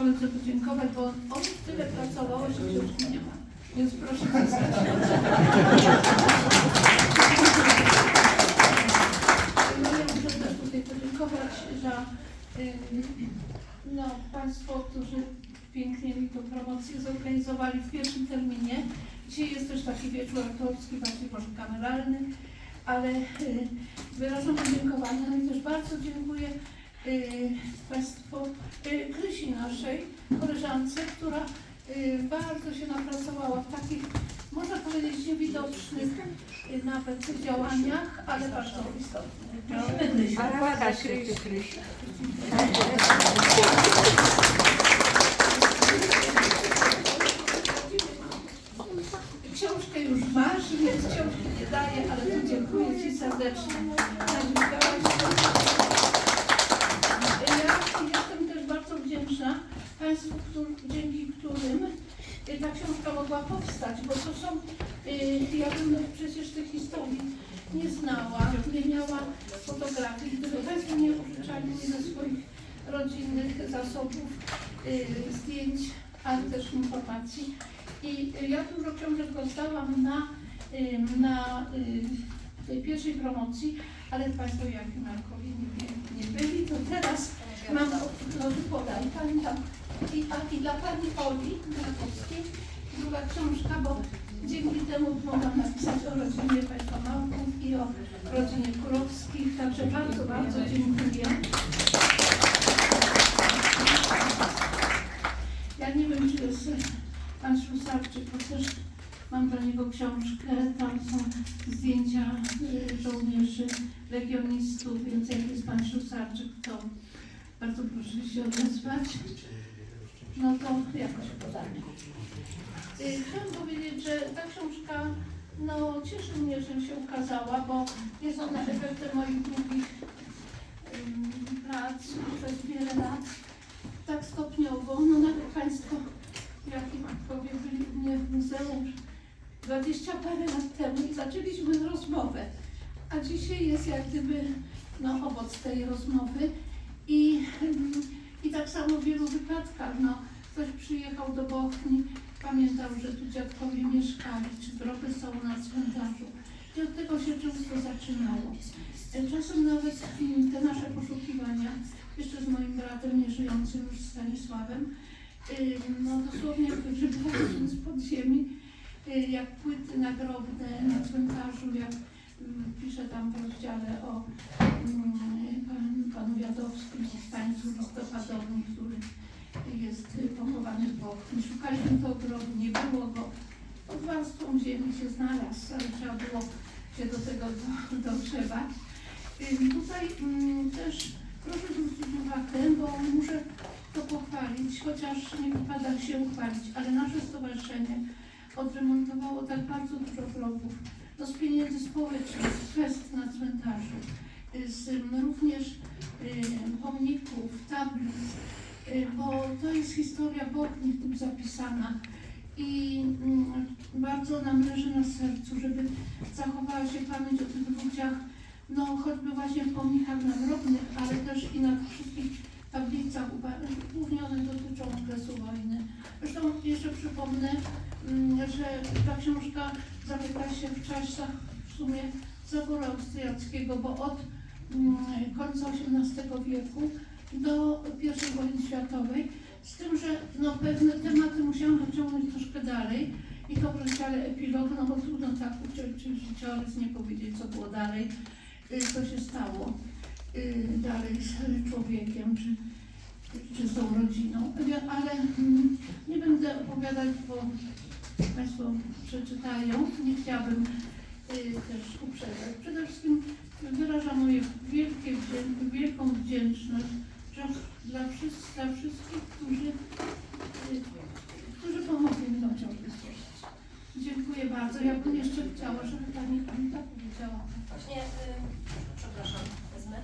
koledze podziękować, bo on tyle pracował, że książki nie ma. Więc proszę pisać. No ja muszę też tutaj podziękować za ym, no, Państwo, którzy pięknie mi tą promocję zorganizowali w pierwszym terminie. Dzisiaj jest też taki wieczór autorski, bardziej może kameralny, ale y, wyrażam podziękowania. No i też bardzo dziękuję y, Państwu, y, Krysi naszej, koleżance, która y, bardzo się napracowała w takich, można powiedzieć, niewidocznych y, nawet działaniach, ale bardzo istotnych. Prosimy Krysiu. Się Kryś. Książkę już masz, więc książki nie daję, ale tu dziękuję Ci serdecznie. Nadziwiałaś się. Ja jestem też bardzo wdzięczna Państwu, dzięki którym y, ta książka mogła powstać, bo to są, y, ja bym przecież tych historii nie znała, nie miała fotografii, gdyby Państwo nie użyczali ze swoich rodzinnych zasobów y, zdjęć, ale też informacji. I y, ja dużo książek rozdałam na, y, na y, tej pierwszej promocji, ale Państwo jak Markowi nie, nie byli, to teraz mam no, podaj Pani tam i, a, i dla Pani Oli Krakowskiej druga książka, bo dzięki temu mogłam napisać o rodzinie Państwa Małków i o rodzinie Kurowskich, także bardzo, bardzo dziękuję. Ja nie wiem, czy jest pan Ślusarczyk, bo też mam dla niego książkę. Tam są zdjęcia y, żołnierzy, legionistów, więc jak jest pan Ślusarczyk, to bardzo proszę się odezwać. No to jakoś podanie. Y, Chciałam powiedzieć, że ta książka no, cieszy mnie, że się ukazała, bo jest ona efektem moich długich prac przez wiele lat. Tak stopniowo, no nawet Państwo, jak Markowie byli u mnie w muzeum 20 parę lat temu i zaczęliśmy rozmowę. A dzisiaj jest jak gdyby no, owoc tej rozmowy. I, I tak samo w wielu wypadkach, no, ktoś przyjechał do Bochni, pamiętał, że tu dziadkowie mieszkali, czy groby są na cmentarzu. I od tego się często zaczynało. Czasem nawet mm, te nasze poszukiwania, jeszcze z moim bratem nieżyjącym już Stanisławem, no dosłownie wygrzebaliśmy z podziemi, y, jak płyty nagrobne na cmentarzu, jak mm, pisze tam w rozdziale o mm, pan, panu Wiadowskim, powstańcu listopadowym, który jest y, Szukaliśmy tego grobu, nie było go. Pod warstwą ziemi się znalazł, ale trzeba było się do tego do, dogrzewać. Y, Tutaj też proszę zwrócić uwagę, bo muszę to pochwalić, chociaż nie wypada się uchwalić, ale nasze stowarzyszenie odremontowało tak bardzo dużo grobów, no z pieniędzy społecznych, z fest na cmentarzu, y, z również y, pomników, tablic, bo to jest historia Bochni w tym zapisana i mm, bardzo nam leży na sercu, żeby zachowała się pamięć o tych ludziach, no choćby właśnie w pomnikach nagrobnych, ale też i na wszystkich tablicach, głównie one dotyczą okresu wojny. Zresztą jeszcze przypomnę, mm, że ta książka zamyka się w czasach w sumie zaboru austriackiego, bo od mm, końca XVIII wieku do I wojny światowej, z tym, że no, pewne tematy musiałam pociągnąć troszkę dalej i to w rozdziale epilog, no bo trudno tak uciąć życiorys, nie powiedzieć co było dalej, y, co się stało y, dalej z człowiekiem, czy, czy z tą rodziną. Ale mm, nie będę opowiadać, bo Państwo przeczytają. Nie chciałabym y, też uprzedzać. Przede wszystkim ja bym jeszcze chciała, żeby Pani Anita powiedziała. Właśnie, y, przepraszam, wezmę.